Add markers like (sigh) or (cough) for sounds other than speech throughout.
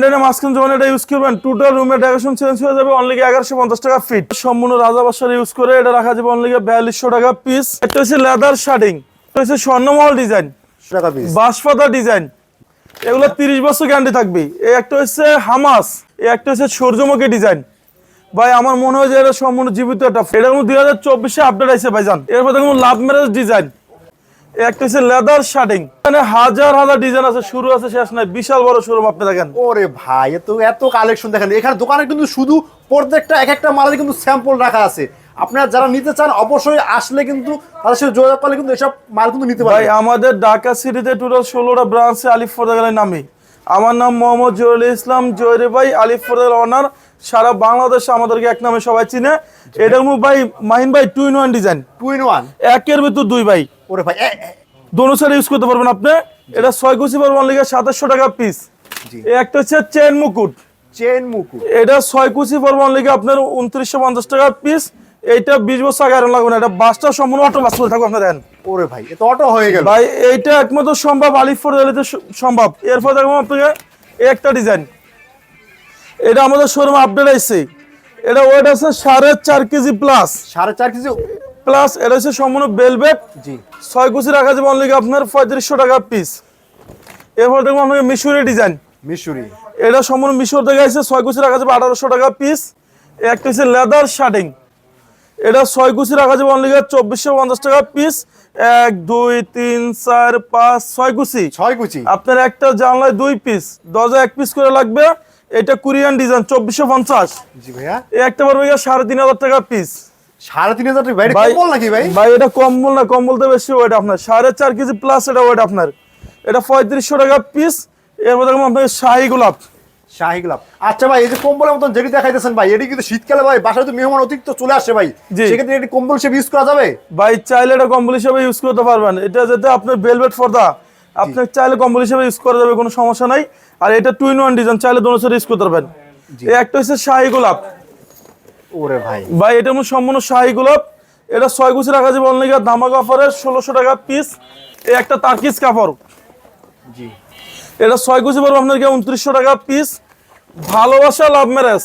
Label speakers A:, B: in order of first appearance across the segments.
A: ব্যান্ডেনের মাঝখান যখন এটা ইউজ করবেন টোটাল রুমের ডেকোরেশন চেঞ্জ হয়ে যাবে অনলি এগারোশো পঞ্চাশ টাকা ফিট সম্পূর্ণ রাজা বাসার ইউজ করে এটা রাখা যাবে অনলি বিয়াল্লিশশো টাকা পিস এটা হচ্ছে লেদার শার্টিং এটা হচ্ছে স্বর্ণমহল ডিজাইন
B: টাকা পিস
A: বাঁশপাতা ডিজাইন এগুলো তিরিশ বছর গ্যারান্টি থাকবে। এই একটা হচ্ছে হামাস এই একটা হচ্ছে সূর্যমুখী ডিজাইন ভাই আমার মনে হয় যে এটা সম্পূর্ণ জীবিত একটা এটা কোনো দুই হাজার চব্বিশে আপডেট আছে ভাইজান। এরপর দেখুন লাভ ম্যারেজ ডিজাইন একটা হচ্ছে লেদার শার্টিং এখানে হাজার হাজার ডিজাইন আছে শুরু আছে শেষ নাই। বিশাল বড় শোরুম আপনি দেখেন।
B: ওরে ভাই এত এত কালেকশন দেখেন। এখানে দোকানে কিন্তু শুধু প্রত্যেকটা এক একটা মালের কিন্তু স্যাম্পল রাখা আছে। আপনারা যারা নিতে চান অবশ্যই আসলে কিন্তু তাদের সাথে যোগাযোগ করলে কিন্তু এসব মাল কিন্তু নিতে পারবেন।
A: আমাদের ঢাকা সিটিতে টোটাল ষোলোটা ব্রাঞ্চে আলিফ ফোরদাগালের নামে। আমার নাম মোহাম্মদ জহুরুল ইসলাম। জয়রে ভাই আলিফ ফোরদাগাল অনার সারা বাংলাদেশে আমাদেরকে এক নামে সবাই চিনে। এটা মু ভাই মাহিন ভাই two in one design
B: two in one
A: একের ভিতর দুই ভাই।
B: ওরে ভাই
A: দোনো সাইড ইউজ করতে পারবেন আপনি। এটা ছয় কুচি পারবেন লিখে সাতাশশো টাকা পিস একটা হচ্ছে চেন মুকুট।
B: চেন মুকু
A: এটা ছয় কুচি পারবেন লিখে আপনার উনত্রিশশো পঞ্চাশ টাকা পিস এইটা বিশ বছর আগে লাগবে না এটা বাসটা সম্পূর্ণ অটো বাস করে থাকবে আপনার দেন
B: ওরে ভাই এত অটো হয়ে গেল।
A: ভাই এইটা একমাত্র সম্ভব আলিফপুর সম্ভব। এরপর দেখব আপনাকে একটা ডিজাইন এটা আমাদের শোরুমে আপডেট আসছে এটা ওয়েট আছে সাড়ে চার কেজি প্লাস
B: সাড়ে চার কেজি
A: প্লাস এটা হচ্ছে সম্পূর্ণ বেলভেট
B: জি।
A: ছয় কুচি রাখা যাবে অনলি আপনার পঁয়ত্রিশশো টাকা পিস এরপর দেখব আপনাকে মিশরি ডিজাইন
B: মিশরি।
A: এটা সম্পূর্ণ মিশর থেকে আছে ছয় কুচি রাখা যাবে আঠারোশো টাকা পিস একটা হচ্ছে লেদার শার্টিং এটা ছয় কুচি রাখা যাবে অনলি চব্বিশশো পঞ্চাশ টাকা পিস এক দুই তিন চার পাঁচ ছয় কুচি।
B: ছয় কুচি।
A: আপনার একটা জানলায় দুই পিস দরজা এক পিস করে লাগবে। এটা কোরিয়ান ডিজাইন চব্বিশশো পঞ্চাশ।
B: জি ভাইয়া।
A: একটা পারবে সাড়ে তিন হাজার টাকা পিস
B: সাড়ে তিন হাজার টাকা ভাই কম্বল নাকি ভাই?
A: ভাই এটা কম্বল না কম্বলতে বেশি ওয়েট আপনার। সাড়ে চার কেজি প্লাস এটা ওয়েট আপনার। এটা পঁয়ত্রিশশো টাকা পিস এরপর দেখুন আপনাকে শাহি গোলাপ।
B: শাহি গোলাপ। আচ্ছা ভাই এই যে কম্বলের মতন যেটি দেখাইতেছেন ভাই এটি কিন্তু শীতকালে ভাই বাসায় তো মেহমান অতিরিক্ত চলে আসে ভাই। সেক্ষেত্রে এটি কম্বল হিসেবে ইউজ করা যাবে?
A: ভাই চাইলে এটা কম্বল হিসেবে ইউজ করতে পারবেন। এটা যেটা আপনার বেলভেট ফর্দা আপনি চাইলে কম্বল হিসেবে ইউজ করা যাবে কোনো সমস্যা নাই। আর এটা টু ইন ওয়ান ডিজাইন চাইলে দোনো সাইড ইউজ করতে পারবেন। এই একটা হচ্ছে শাহি গোলাপ।
B: ওরে ভাই।
A: ভাই এটা মধ্যে সম্পূর্ণ শাহি গোলাপ। এটা ছয় গুছি রাখা যাবে অনলি ধামাক অফারে ষোলোশো টাকা পিস এই একটা তার্কিস কাপড়।
B: জি।
A: এটা ছয় কুচি পড়বে আপনার উনত্রিশশো টাকা পিস ভালোবাসা লাভ ম্যারেজ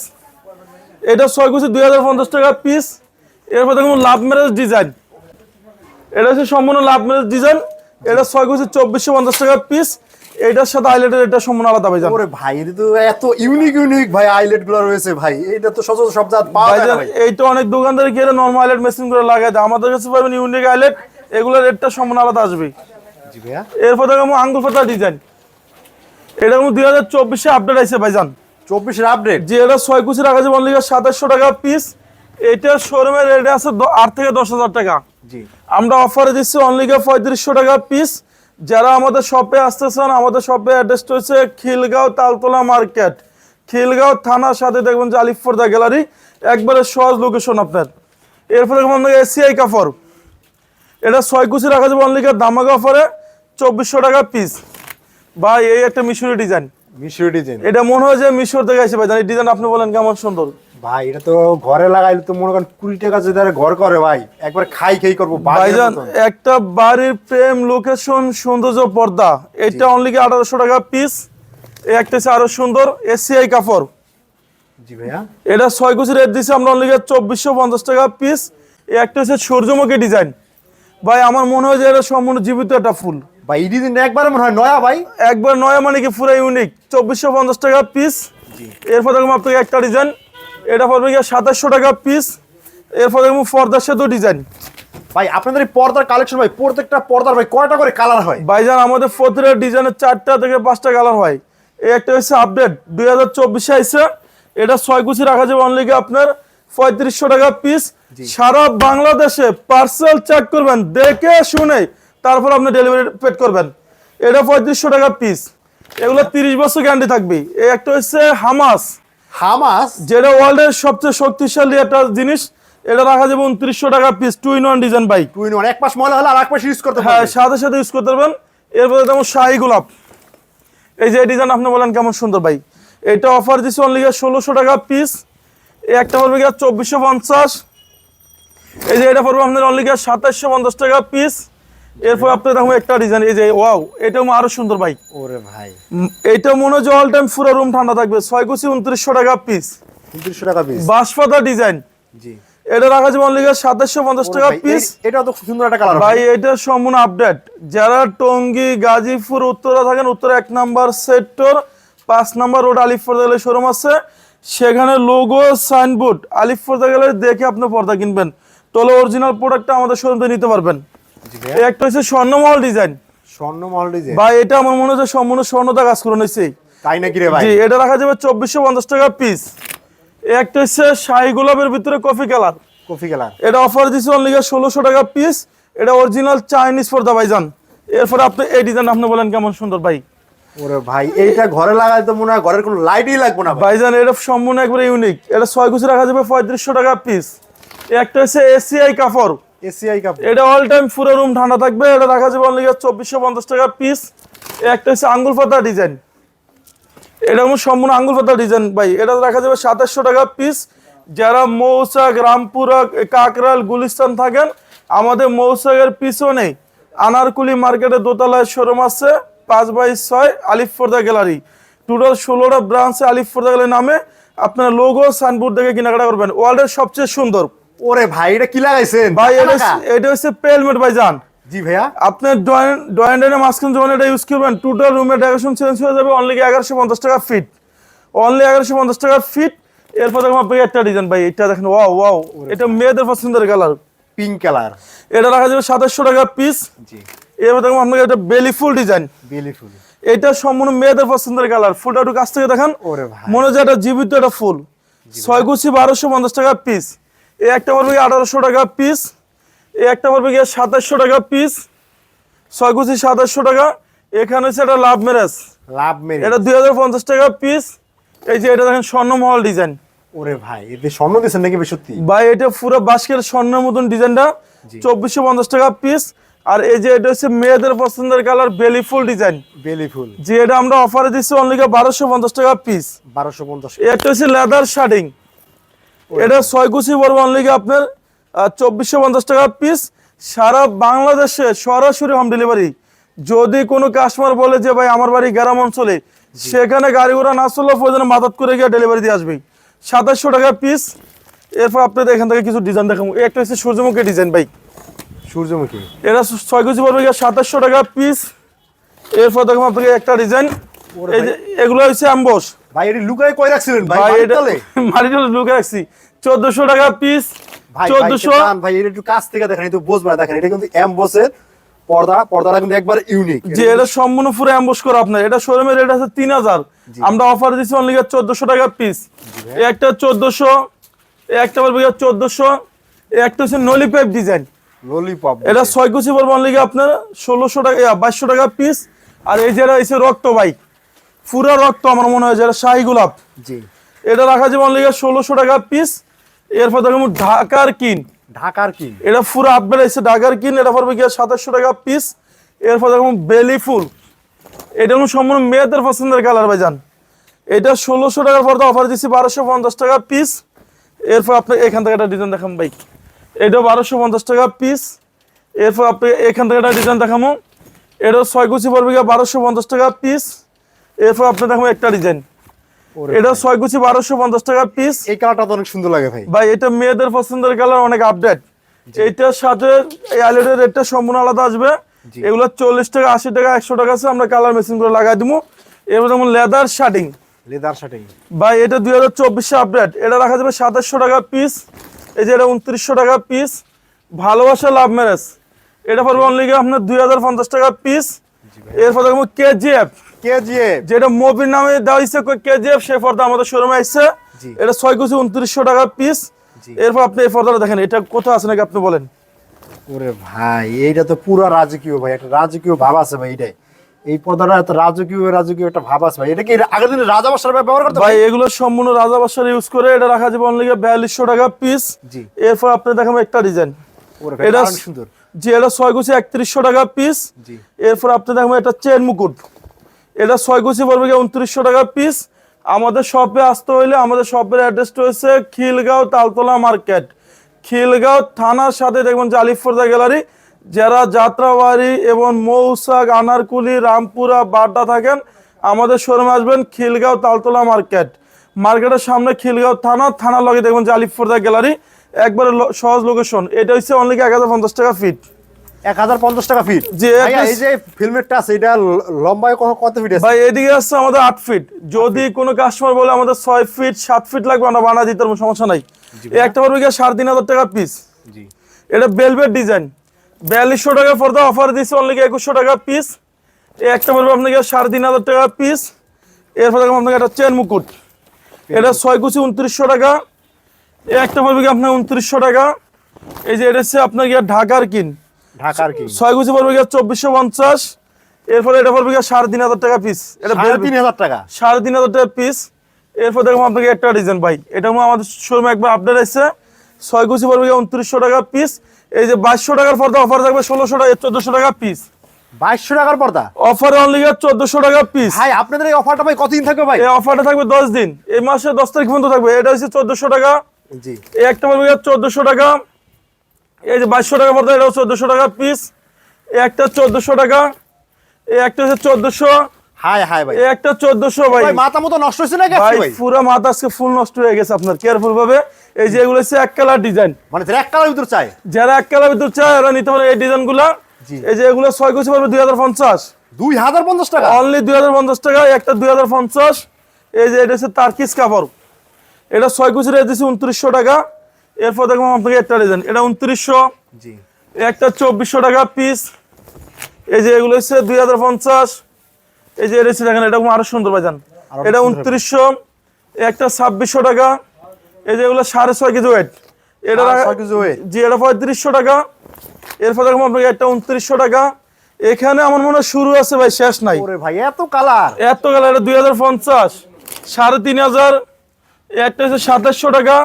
A: এটা ছয় কুচি দুই হাজার পঞ্চাশ টাকা পিস এরপর দেখুন লাভ ম্যারেজ ডিজাইন এটা হচ্ছে সম্পূর্ণ লাভ ম্যারেজ ডিজাইন এটা ছয় কুচি চব্বিশশো পঞ্চাশ টাকা পিস এটার সাথে হাইলাইটের এটা সম্পূর্ণ আলাদা ভাই
B: ওরে ভাই এটা তো এত ইউনিক ইউনিক ভাই আইলেটগুলো রয়েছে ভাই। এটা তো সচরাচর সব জাত পাওয়া যায় ভাই।
A: এইটা অনেক দোকানদার গিয়ে নর্মাল হাইলাইট মেশিন করে লাগাই দেয়। আমাদের কাছে পাবেন ইউনিক হাইলাইট এগুলোর রেটটা সম্পূর্ণ আলাদা আসবে।
B: জি ভাইয়া।
A: এরপর দেখুন আঙ্গুল ফাটা ডিজাইন এটা দুই হাজার চব্বিশে আপডেট আছে ভাইজান।
B: চব্বিশের আপডেট
A: যে এটা ছয় কুচি রাখা যাবে অনলি সাতাশশো টাকা পিস এটা শোরুমের রেট আছে আট থেকে দশ হাজার টাকা। আমরা অফারে দিচ্ছি অনলি পঁয়ত্রিশশো টাকা পিস যারা আমাদের শপে আসতেছেন আমাদের শপে অ্যাড্রেসটা হচ্ছে খিলগাঁও তালতলা মার্কেট খিলগাঁও থানার সাথে দেখবেন যে আলিফর্দা গ্যালারি একবারে সহজ লোকেশন আপনার। এরপরে দেখবেন আপনাকে এসিআই কাপড় এটা ছয় কুচি রাখা যাবে অনলি দামাক অফারে চব্বিশশো টাকা পিস বা এই একটা মিশরি ডিজাইন
B: মিশরি ডিজাইন
A: এটা মনে হয় যে মিশর থেকে আসে ভাই। এই ডিজাইন আপনি বলেন কেমন সুন্দর।
B: ভাই এটা তো ঘরে লাগাইলে তো মনে করেন কুড়ি টাকা যদি ঘর করে ভাই একবার খাই খাই করব
A: ভাইজান একটা বাড়ির প্রেম লোকেশন সৌন্দর্য পর্দা। এটা অনলি আঠারোশো টাকা পিস একটা হচ্ছে আরও সুন্দর এসিআই কাপড়।
B: জি ভাইয়া।
A: এটা ছয় কুচি রেট দিচ্ছে আমরা অনলি চব্বিশশো পঞ্চাশ টাকা পিস একটা হচ্ছে সূর্যমুখী ডিজাইন ভাই আমার মনে হয় যে এটা সম্পূর্ণ জীবিত একটা ফুল।
B: ভাই এই ডিজাইন একবার মনে হয় নয়া ভাই।
A: একবার নয়া মানে কি পুরো ইউনিক চব্বিশশো পঞ্চাশ টাকা পিস এরপর দেখুন আপনাকে একটা ডিজাইন এটা পড়বে গিয়ে সাতাশশো টাকা পিস এরপর পর্দার সাথে ডিজাইন
B: ভাই আপনাদের পর্দার কালেকশন ভাই প্রত্যেকটা পর্দার ভাই কয়টা করে কালার হয়?
A: ভাইজান আমাদের প্রতিটা ডিজাইনের চারটা থেকে পাঁচটা কালার হয়। এই একটা হচ্ছে আপডেট দুই হাজার চব্বিশে আইসে এটা ছয় কুচি রাখা যাবে অনলি আপনার পঁয়ত্রিশশো টাকা পিস সারা বাংলাদেশে পার্সেল চেক করবেন দেখে শুনে তারপর আপনি ডেলিভারি পেড করবেন। এটা পঁয়ত্রিশশো টাকা পিস এগুলো তিরিশ বছর গ্যারান্টি থাকবে এই একটা হচ্ছে হামাস
B: হামাস
A: যেটা ওয়ার্ল্ডের সবচেয়ে শক্তিশালী একটা জিনিস এটা রাখা যাবে উনত্রিশশো টাকা piece two in one design bike
B: two in one এক পাশ ময়লা হলে আর এক পাশ ইউজ করতে
A: হ্যাঁ সাথে সাথে ইউজ করতে পারবেন। এরপরে যেমন শাহি গোলাপ। এই যে ডিজাইন আপনি বলেন কেমন সুন্দর ভাই এটা অফার দিচ্ছে অনলি ষোলোশো টাকা পিস একটা পড়বে গিয়ে চব্বিশশো পঞ্চাশ। এই যে এটা পড়বে আপনার অনলি সাতাশশো পঞ্চাশ টাকা পিস এরপর আপনি দেখুন একটা ডিজাইন এই যে ওয়াও এটা আরও সুন্দর ভাই
B: ওরে ভাই।
A: এটা মনে হয় অল টাইম পুরো রুম ঠান্ডা থাকবে। ছয় কুচি উনত্রিশশো টাকা পিস
B: উনত্রিশশো টাকা পিস
A: বাঁশপাতা ডিজাইন
B: জি।
A: এটা রাখা যাবে অনলি সাতাশশো পঞ্চাশ টাকা পিস
B: এটা তো খুব সুন্দর একটা কালার
A: ভাই এটা সম্পূর্ণ আপডেট যারা টঙ্গী গাজীপুর উত্তরা থাকেন উত্তরা এক নাম্বার সেক্টর পাঁচ নাম্বার রোড আলিফ গেলে শোরুম আছে। সেখানে লোগো সাইনবোর্ড আলিফ গেলে দেখে আপনি পর্দা কিনবেন। তাহলে অরিজিনাল প্রোডাক্টটা আমাদের শোরুম থেকে নিতে পারবেন। একটা হচ্ছে স্বর্ণমহল ডিজাইন।
B: স্বর্ণমহল ডিজাইন?
A: ভাই এটা আমার মনে হচ্ছে সম্পূর্ণ স্বর্ণতা কাজ করে নিচ্ছে
B: তাই নাকি রে ভাই?
A: জি এটা রাখা যাবে চব্বিশশো পঞ্চাশ টাকা পিস একটা হচ্ছে শাহি গোলাপের ভিতরে কফি কালার।
B: Coffee colour.
A: এটা অফার দিচ্ছে অনলি ষোলোশো টাকা পিস এটা অরিজিনাল চাইনিজ পর্দা ভাইজান। এরপরে আপনি এই ডিজাইন আপনি বলেন কেমন সুন্দর ভাই।
B: ওরে ভাই এইটা ঘরে লাগাইতে মনে হয় ঘরের কোনো লাইটই লাগবে না ভাই।
A: ভাইজান এটা সম্পূর্ণ একবারে ইউনিক এটা ছয় কুচি রাখা যাবে পঁয়ত্রিশশো টাকা পিস একটা হচ্ছে এসিআই কাপড়।
B: ACI cup.
A: এটা অল টাইম পুরো রুম ঠান্ডা থাকবে। এটা রাখা যাবে অনলি চব্বিশশো পঞ্চাশ টাকা পিস একটা হচ্ছে আঙ্গুল পাতা ডিজাইন এটা সম্পূর্ণ আঙ্গুল পাতা ডিজাইন ভাই। এটা রাখা যাবে সাতাশশো টাকা পিস যারা মৌচাক রামপুরা, কাকরাল, গুলিস্তান থাকেন, আমাদের মৌচাকের পিছনে আনারকুলি মার্কেটে দোতলায় শোরুম আছে, পাঁচ বাই ছয় আলিফফর্দা গ্যালারি টোটাল ষোলোটা ব্রাঞ্চে আলিফফর্দা গ্যালারি নামে। আপনার লোগো সাইনবোর্ড দেখে কেনাকাটা করবেন। ওয়ার্ল্ডের সবচেয়ে সুন্দর।
B: ওরে ভাই এটা কি লাগাইছেন?
A: ভাই এটা হচ্ছে পেলমেট ভাই যান
B: জি ভাইয়া।
A: আপনার ডয়েন্ডেনের মাঝখানে যখন এটা ইউজ করবেন টোটাল রুমের ডেকোরেশন চেঞ্জ হয়ে যাবে অনলি এগারোশো পঞ্চাশ টাকা ফিট অনলি এগারোশো পঞ্চাশ টাকা ফিট এরপর দেখুন আপনাকে একটা ডিজাইন ভাই এটা দেখেন ওয়াও ওয়াও এটা মেয়েদের পছন্দের কালার
B: পিঙ্ক কালার
A: এটা রাখা যাবে সাতাশশো টাকা পিস
B: জি।
A: এরপর দেখুন আপনাকে একটা বেলি ফুল ডিজাইন
B: বিউটিফুল
A: এটা সম্পূর্ণ মেয়েদের পছন্দের কালার ফুলটা একটু কাছ থেকে দেখেন।
B: ওরে ভাই।
A: মনে হচ্ছে একটা জীবিত একটা ফুল। ছয় গুছি বারোশো পঞ্চাশ টাকা পিস এই একটা পড়বে গিয়ে আঠারোশো টাকা পিস এই একটা পড়বে গিয়ে সাতাশশো টাকা পিস ছয় গুছি সাতাশশো টাকা। এখানে হচ্ছে একটা লাভ ম্যারেজ
B: লাভ মেরে
A: এটা দুই হাজার পঞ্চাশ টাকা পিস এই যে এটা দেখেন স্বর্ণমহল ডিজাইন
B: ওরে ভাই এতে স্বর্ণ দিয়েছেন নাকি সত্যি?
A: ভাই এটা পুরো বাস্কের স্বর্ণের মতন ডিজাইনটা চব্বিশশো পঞ্চাশ টাকা পিস আর এই যে এটা হচ্ছে মেয়েদের পছন্দের কালার বেলি ফুল ডিজাইন
B: বেলিফুল
A: যে এটা আমরা অফারে দিচ্ছি অনলি বারোশো পঞ্চাশ টাকা পিস
B: বারোশো পঞ্চাশ
A: একটা হচ্ছে লেদার শার্টিং এটা ছয় কুচি পড়বে অনলি আপনার চব্বিশশো পঞ্চাশ টাকা পিস সারা বাংলাদেশে সরাসরি হোম ডেলিভারি যদি কোনো কাস্টমার বলে যে ভাই আমার বাড়ি গ্রাম অঞ্চলে সেখানে গাড়ি ঘোড়া না চললেও প্রয়োজনে মাদত করে গিয়ে ডেলিভারি দিয়ে আসবে। সাতাশশো টাকা পিস এরপর আপনাদের এখান থেকে কিছু ডিজাইন দেখাবো। একটা হচ্ছে সূর্যমুখী ডিজাইন ভাই।
B: সূর্যমুখী।
A: এটা ছয় কুচি পড়বে গিয়ে সাতাশশো টাকা পিস এরপর দেখুন আপনাকে একটা ডিজাইন এগুলো হচ্ছে অ্যাম্বস
B: ভাই এটি লুকাই কই রাখছিলেন ভাই?
A: মাটিটা (laughs) লুকে রাখছি। চোদ্দশো টাকা পিস
B: ভাই
A: চোদ্দশো।
B: ভাই টান, ভাই এটা একটু কাছ থেকে দেখেন এই তো দেখেন এটা কিন্তু এমবসের পর্দা পর্দাটা কিন্তু একবার ইউনিক
A: যে এটা সম্পূর্ণ পুরো অ্যাম্বুশ করা আপনার। এটা শোরুমের রেট আছে তিন হাজার। আমরা অফার দিচ্ছি অনলি চোদ্দশো টাকা পিস একটা চোদ্দশো একটা বলব চোদ্দশো একটা হচ্ছে নলি পাইপ ডিজাইন
B: ললিপপ
A: এটা ছয় কুচি পড়বে অনলি আপনার ষোলোশো টাকা বাইশশো টাকা পিস আর এই যেটা এসে রক্ত ভাই পুরো রক্ত আমার মনে হয় যেটা শাহি গোলাপ।
B: জি।
A: এটা রাখা যাবে অনলি ষোলোশো টাকা পিস এরপর দেখুন ঢাকার কিন।
B: ঢাকার কি
A: এটা পুরো আপডেট এসে ডাগার কিন এটা পড়বে গিয়ে সাতাশশো টাকা পিস এরপর দেখুন বেলি ফুল। এটা হলো সম্পূর্ণ মেয়েদের পছন্দের কালার ভাইজান। এটা ষোলোশো টাকার পর্দা অফার দিচ্ছি বারোশো পঞ্চাশ টাকা পিস এরপর আপনি এখান থেকে একটা ডিজাইন দেখাম ভাই। এটা বারোশো পঞ্চাশ টাকা পিস এরপর আপনি এখান থেকে একটা ডিজাইন দেখামো এটা ছয় কুচি পড়বে গিয়ে বারোশো পঞ্চাশ টাকা পিস এরপর আপনি দেখাবো একটা ডিজাইন এটা ছয় কুচি বারোশো পঞ্চাশ টাকা পিস
B: এই কালারটা অনেক সুন্দর লাগে ভাই।
A: ভাই এটা মেয়েদের পছন্দের কালার অনেক আপডেট এইটার সাথে এই আইলেটের রেটটা সম্পূর্ণ আলাদা আসবে। এগুলো চল্লিশ টাকা আশি টাকা একশো টাকা আছে আমরা কালার মেশিন করে লাগাই দিব এবার যেমন লেদার শার্টিং
B: লেদার শার্টিং
A: ভাই এটা দুই হাজার চব্বিশে আপডেট এটা রাখা যাবে সাতাশশো টাকা পিস এই যে এটা উনত্রিশশো টাকা পিস ভালোবাসা লাভ ম্যারেজ এটা পড়বে অনলি আপনার দুই হাজার পঞ্চাশ টাকা পিস এরপর দেখব কেজিএফ
B: কেজিএফ
A: যেটা মুভির নামে দেওয়া হয়েছে কেজিএফ সে পর্দা আমাদের শোরুমে আসছে এটা ছয় কুচি উনত্রিশশো টাকা পিস এরপর আপনি এই পর্দাটা দেখেন এটা কোথায় আছে নাকি আপনি বলেন?
B: ওরে ভাই এইটা তো পুরো রাজকীয় ভাই একটা রাজকীয় ভাব আছে ভাই এটাই এই পর্দাটা এত রাজকীয় রাজকীয় একটা ভাব আছে ভাই। এটা কি আগের দিনে রাজা বাসার ব্যবহার করতে
A: ভাই এগুলো সম্পূর্ণ রাজা বাসার ইউজ করে এটা রাখা যাবে অনলি বিয়াল্লিশশো টাকা পিস এরপর আপনি দেখাবো একটা ডিজাইন এটা
B: সুন্দর।
A: যে এটা ছয় কুচি একত্রিশশো টাকা পিস এরপর আপনি দেখবেন এটা চেন মুকুট। এটা ছয় কুচি পড়বে গিয়ে উনত্রিশশো টাকা পিস আমাদের শপে আসতে হইলে আমাদের শপের অ্যাড্রেসটা হচ্ছে খিলগাঁও তালতলা মার্কেট খিলগাঁও থানার সাথে দেখবেন যে আলিফর্দা গ্যালারি যারা যাত্রাবাড়ি এবং মৌসাক আনারকুলি, রামপুরা, বাড্ডা থাকেন, আমাদের শোরুমে আসবেন খিলগাঁও তালতলা মার্কেট মার্কেটের সামনে খিলগাঁও থানা, থানার লগে দেখবেন যে আলিফুরদা গ্যালারি একবারে সহজ লোকেশন এটা হচ্ছে অনলি এক হাজার পঞ্চাশ টাকা ফিট
B: এক হাজার পঞ্চাশ টাকা ফিট
A: একটা-
B: এই যে ফিল্মেরটা আছে এটা লম্বায় কত কত ফিট আছে?
A: ভাই এদিকে আসছে আমাদের আট ফিট যদি কোনো কাস্টমার বলে আমাদের ছয় ফিট সাত ফিট লাগবে আমরা বানা দিতে পারব সমস্যা নাই। এই একটা পারবে গিয়ে সাড়ে তিন হাজার টাকা পিস
B: জি।
A: এটা বেলভেট ডিজাইন বিয়াল্লিশশো টাকা পর্দা অফার দিচ্ছে অনলি একুশশো টাকা পিস এই একটা পড়বে আপনাকে সাড়ে তিন হাজার টাকা পিস এরপর দেখুন আপনাকে একটা চেন মুকুট। এটা ছয় কুচি উনত্রিশশো টাকা। এই একটা পড়বে কি আপনার উনত্রিশশো টাকা। এই যে এটা হচ্ছে আপনার ঢাকার কিন।
B: ঢাকার কি।
A: ছয় কুচি পড়বে গিয়ে চব্বিশশো পঞ্চাশ। এরপরে এটা পড়বে গিয়ে সাড়ে তিন হাজার টাকা পিস এটা
B: তিন হাজার টাকা।
A: সাড়ে তিন হাজার টাকা পিস এরপর দেখুন আপনাকে একটা ডিজাইন ভাই এটা আমাদের শোরুমে একবার আপডেট আছে ছয় কুচি পড়বে গিয়ে উনত্রিশশো টাকা পিস এই যে বাইশশো টাকার পর্দা অফার থাকবে ষোলোশো টাকা চোদ্দশো টাকা পিস
B: বাইশশো টাকার পর্দা?
A: অফারে অনলি চোদ্দশো টাকা পিস
B: ভাই আপনাদের এই অফারটা ভাই কতদিন থাকবে ভাই?
A: এই অফারটা থাকবে দশ দিন। এই মাসে দশ তারিখ পর্যন্ত থাকবে। এটা হচ্ছে চোদ্দশো টাকা।
B: জি।
A: এই একটা পড়বে চোদ্দশো টাকা। এই যে বাইশশো টাকা পর্দা এটা চোদ্দশো টাকা পিস এই একটা চোদ্দশো টাকা এই একটা হচ্ছে চোদ্দশো।
B: হাই হাই ভাই।
A: এই একটা চোদ্দশো ভাই।
B: ভাই মাথা মতো নষ্ট হয়েছে নাকি
A: ভাই
B: ভাই?
A: পুরো মাথা আজকে ফুল নষ্ট হয়ে গেছে আপনার কেয়ারফুল ভাবে। এই যে এগুলো হচ্ছে এক কালার ডিজাইন
B: মানে এক কালার ভিতর চাই
A: যারা এক কালার ভিতর চায় ওরা নিতে পারে এই
B: ডিজাইনগুলা
A: এই যে এগুলো কুচি
B: টাকা?
A: অনলি টাকা একটা দুই হাজার পঞ্চাশ। এই যে এটা হচ্ছে তার্কিস কাপড়। এটা ছয় কুচি রেট টাকা। এরপর দেখব আপনাকে একটা ডিজাইন এটা উনত্রিশশো।
B: জি।
A: একটা চব্বিশশো টাকা পিস এই যে এগুলো হচ্ছে দুই হাজার পঞ্চাশ। এই যে এটা হচ্ছে দেখেন এটা আরও সুন্দর বাজান এটা উনত্রিশশো। একটা ছাব্বিশশো টাকা। এই যে এগুলো সাড়ে ছয় কেজি ওয়েট এটা। জি এটা পঁয়ত্রিশশো টাকা। এরপর দেখব আপনাকে একটা উনত্রিশশো টাকা। এখানে আমার মনে হয় শুরু আছে ভাই শেষ নাই।
B: ভাই এত কালার
A: এত গেল এটা দুই হাজার পঞ্চাশ। সাড়ে তিন হাজার। একটা হচ্ছে সাতাশশো টাকা।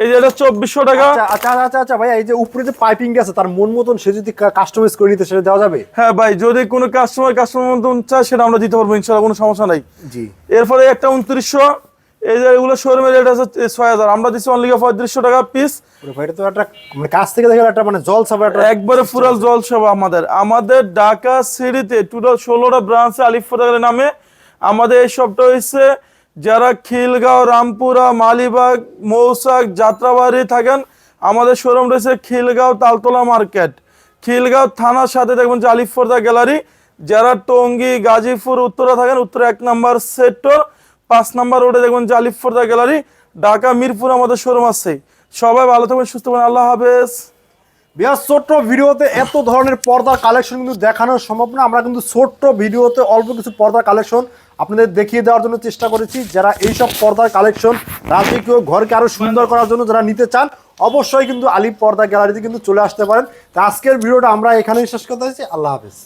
A: এই যে এটা চব্বিশশো টাকা।
B: আচ্ছা আচ্ছা আচ্ছা ভাই এই যে উপরে যে পাইপিং আছে তার মন মতন সে যদি কাস্টমাইজ করে নিতে সেটা দেওয়া যাবে?
A: হ্যাঁ ভাই যদি কোনো কাস্টমার কাস্টমার মতন চায় সেটা আমরা দিতে পারব ইনশাল্লাহ কোনো সমস্যা নাই।
B: জি।
A: এরপরে একটা উনত্রিশশো। এই যে এগুলো শোরুমের রেট আছে ছয় হাজার। আমরা দিচ্ছি অনলি পঁয়ত্রিশশো টাকা পিস
B: এটা তো একটা মানে কাছ থেকে দেখে একটা মানে জল একটা
A: একবারে জল আমাদের। আমাদের ঢাকা সিটিতে টোটাল ষোলোটা ব্রাঞ্চে আলিফাদের নামে। আমাদের এই সবটা হচ্ছে যারা খিলগাঁও, রামপুরা, মালিবাগ মৌসাক যাত্রাবাড়ি থাকেন, আমাদের শোরুম রয়েছে খিলগাঁও তালতলা মার্কেট। খিলগাঁও থানার সাথে দেখবেন যে গ্যালারি। যারা টঙ্গী, গাজীপুর, উত্তরা থাকেন, উত্তরা এক নাম্বার সেক্টর পাঁচ নাম্বার রোডে দেখবেন যে গ্যালারি, ঢাকা, মিরপুর আমাদের শোরুম আছে। সবাই ভালো থাকবেন, সুস্থ থাকবেন, আল্লাহ হাফেজ।
B: বিরাট ছোট্ট ভিডিওতে এত ধরনের পর্দার কালেকশন কিন্তু দেখানো সম্ভব না। আমরা কিন্তু ছোট্ট ভিডিওতে অল্প কিছু পর্দার কালেকশন আপনাদের দেখিয়ে দেওয়ার জন্য চেষ্টা করেছি। যারা এইসব পর্দার কালেকশন রাজকীয় ঘরকে আরও সুন্দর করার জন্য যারা নিতে চান, অবশ্যই কিন্তু আলিপ পর্দা গ্যালারিতে কিন্তু চলে আসতে পারেন। তা আজকের ভিডিওটা আমরা এখানেই শেষ করতে চাইছি আল্লাহ হাফেজ।